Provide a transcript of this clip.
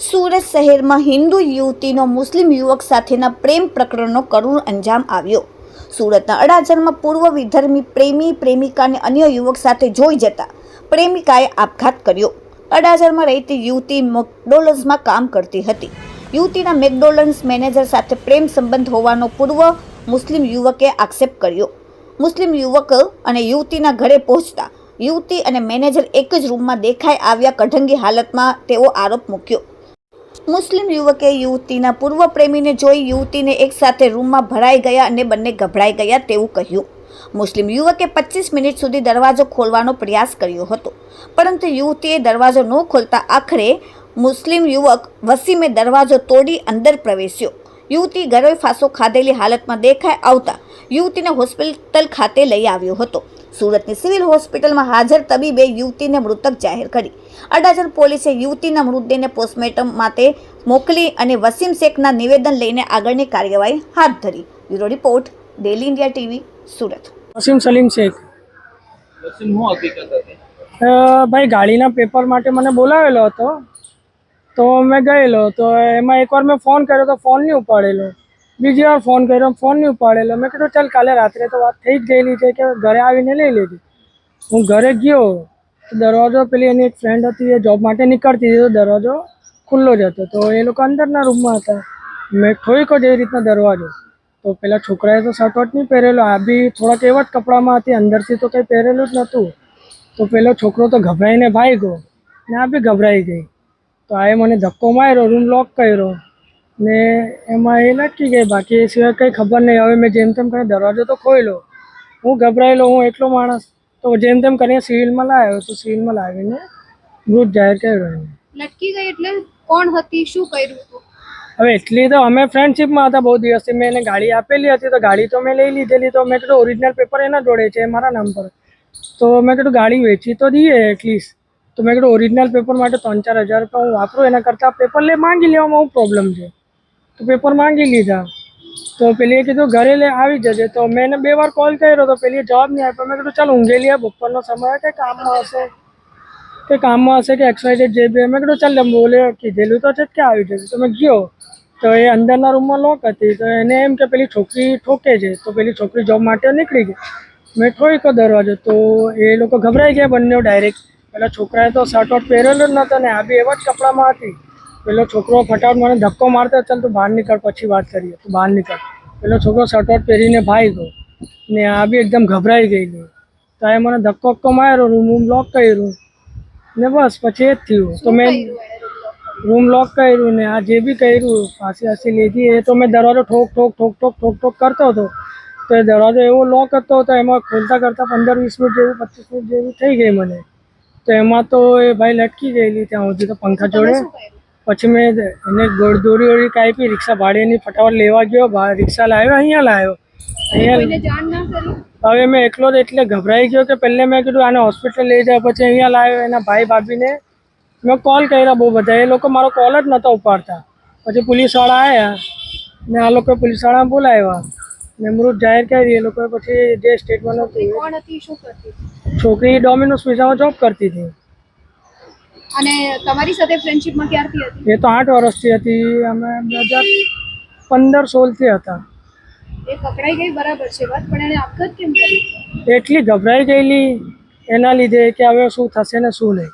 સુરત શહેરમાં હિન્દુ યુવતીનો મુસ્લિમ યુવક સાથેના પ્રેમ પ્રકરણનો કરુણ અંજામ આવ્યો. સુરતના અડાજણમાં પૂર્વ વિધર્મી પ્રેમી પ્રેમિકાને અન્ય યુવક સાથે જોઈ જતા પ્રેમિકાએ આપઘાત કર્યો. અડાજણમાં રહેતી યુવતી મેકડોનલ્ડ્સમાં કામ કરતી હતી. યુવતીના મેકડોનલ્ડ્સ મેનેજર સાથે પ્રેમ સંબંધ હોવાનો પૂર્વ મુસ્લિમ યુવકે આક્ષેપ કર્યો. મુસ્લિમ યુવક અને યુવતીના ઘરે પહોંચતા યુવતી અને મેનેજર એક જ રૂમમાં દેખાઈ આવ્યા કઢંગી હાલતમાં તેવો આરોપ મૂક્યો. મુસ્લિમ યુવકે યુવતીના પૂર્વ પ્રેમીને જોઈ યુવતીને એકસાથે રૂમમાં ભરાઈ ગયા અને બંને ગભરાઈ ગયા તેવું કહ્યું. મુસ્લિમ યુવકે પચીસ મિનિટ સુધી દરવાજો ખોલવાનો પ્રયાસ કર્યો હતો. પરંતુ યુવતીએ દરવાજો ન ખોલતા આખરે મુસ્લિમ યુવક વસીમે દરવાજો તોડી અંદર પ્રવેશ્યો. યુવતી ગરોય ફાંસો ખાધેલી હાલતમાં દેખાઈ આવતા યુવતીને હોસ્પિટલ ખાતે લઈ આવ્યો હતો. સુરતની સિવિલ હોસ્પિટલમાં હાજર તબીબે યુવતીને મૃતક જાહેર કરી. અડાજણ પોલીસે યુવતીના મૃતદેહને પોસ્ટમોર્ટમ માટે મોકલી અને વસીમ શેખના નિવેદન લઈને આગળની કાર્યવાહી હાથ ધરી. Bureau report daily India TV Surat. Wasim Salim Shaikh. ભાઈ ગાડીના પેપર માટે મને બોલાવેલો હતો તો મેં ગયેલો તો એમાં એકવાર મેં ફોન કર્યો તો ફોન નહીં ઉપાડેલો. બીજી વાર ફોન કર્યો ફોન નહીં ઉપાડેલો. મેં કીધું, ચાલ, કાલે રાત્રે તો વાત થઈ જ ગયેલી છે કે ઘરે આવીને લઈ લેજે. હું ઘરે ગયો, તો દરવાજો પેલી એની એક ફ્રેન્ડ હતી, એ જોબ માટે નીકળતી હતી, તો દરવાજો ખુલ્લો જ હતો. તો એ લોકો અંદરના રૂમમાં હતા. મેં ઠોઈકો જ એ રીતના દરવાજો. તો પેલા છોકરાએ તો શર્ટ નહીં પહેરેલો. આ બી થોડાક એવા જ કપડામાં હતી, અંદરથી તો કંઈ પહેરેલું જ નહોતું. તો પેલો છોકરો તો ગભરાઈને ભાઈ ગયો ને આ બી ગભરાઈ ગઈ. તો આ મને ધક્કો માર્યો રૂમ લોક કર્યો. ને એમાં એ લટકી ગઈ બાકી એ સિવાય કંઈ ખબર નહીં. હવે મેં જેમ તેમ કરીને દરવાજો તો ખોયલો હું ગભરાયેલો હું એટલો માણસ. તો જેમ તેમ કરીને સિવિલમાં લાવ્યો તો સિવિલમાં લાવીને મૃત જાહેર કર્યો એને. લટકી ગઈ એટલે કોણ હતી? શું કર્યું હતું? હવે એટલી તો અમે ફ્રેન્ડશીપમાં હતા બહુ દિવસથી. મેં એને ગાડી આપેલી હતી તો ગાડી તો મેં લઈ લીધેલી. તો મેં કીધું ઓરિજિનલ પેપર એના જોડે છે મારા નામ પર. તો મેં કીધું ગાડી વેચી તો દઈએ એટલીસ્ટ તો મેં કીધું ઓરિજિનલ પેપર માટે ત્રણ ચાર હજાર રૂપિયા હું વાપરું એના કરતાં પેપર લે માંગી લેવામાં હું પ્રોબ્લેમ છે. તો પેપર માંગી લીધા. તો પેલીએ કીધું, ઘરે લે, આવી જજે. તો મેં એને બે વાર કોલ કર્યો, તો પેલી જવાબ નહીં આપ્યો. મેં કીધું, ચાલ, ઊંઘેલી આ બપોરનો સમય કે કામમાં હશે? કે કામમાં હશે કે એક્સવાઇઝેડ જે બી? મેં કીધું, ચાલ બોલે, કીધેલું તો છે કે આવી જશે તો મેં ગયો. તો એ અંદરના રૂમમાં લોક હતી. તો એને એમ કે પેલી છોકરી ઠોકે છે. તો પેલી છોકરી જોબ માટે નીકળી ગઈ. મેં ઠોક્યો દરવાજો. તો એ લોકો ગભરાઈ ગયા બંને ડાયરેક્ટ પેલા છોકરાએ તો શર્ટ વોટ પહેરેલો જ નહોતો ને આ બી એવા જ કપડામાં હતી. પેલો છોકરો ફટાફટ મને ધક્કો મારતો ચાલ તું બહાર નીકળ પછી વાત કરીએ. તું બહાર નીકળ. પેલો છોકરો શર્ટ પહેરીને ભાઈ ગયો ને આ બી એકદમ ગભરાઈ ગયેલી. તો એ મને ધક્કો ધક્કો માર્યો રૂમ રૂમ લોક કર્યું ને બસ પછી એ જ થયું. તો મેં રૂમ લોક કર્યું? ને આ જે બી કર્યું ફાંસી હાસી લીધી એ તો મેં દરવાજો ઠોક ઠોક ઠોક ઠોક ઠોક ઠોક કરતો હતો. તો એ દરવાજો એવો લોક હતો તો એમાં ખોલતા કરતાં પંદર વીસ મિનિટ જેવું પચીસ મિનિટ જેવું થઈ ગઈ મને. તો એમાં તો એ ભાઈ લટકી ગયેલી ત્યાં સુધી તો પંખા જોડે. પછી મેં એને દોરી દોરી કાપી રિક્ષા ભાડેની ફટાફટ લેવા ગયો રિક્ષા લાવ્યો અહીંયા લાવ્યો. અહીંયા હવે મેં એકલો જ એટલે ગભરાઈ ગયો કે પહેલે મેં કીધું આને હોસ્પિટલ લઈ જાય પછી અહીંયા લાવ્યો એના ભાઈ ભાભીને. મેં કોલ કર્યા બહુ બધા. એ લોકો મારો કોલ જ નહોતા ઉપાડતા. પછી પોલીસવાળા આવ્યા ને આ લોકો પોલીસવાળા બોલાવ્યા ને મૃત જાહેર કરી. એ લોકોએ પછી જે સ્ટેટમેન્ટ કરતી છોકરી ડોમિનોસ પિઝામાં જોબ કરતી હતી. અને તમારી સાથે ફ્રેન્ડશિપમાં ક્યારથી હતી? એ તો આઠ વર્ષથી હતી. અમે બે હજાર પંદર સોળથી હતા. એ પકડાઈ ગઈ બરાબર છે વાત પણ એને આપઘાત કેમ કરી એટલી ગભરાઈ ગયેલી એના લીધે કે હવે શું થશે ને શું નહીં.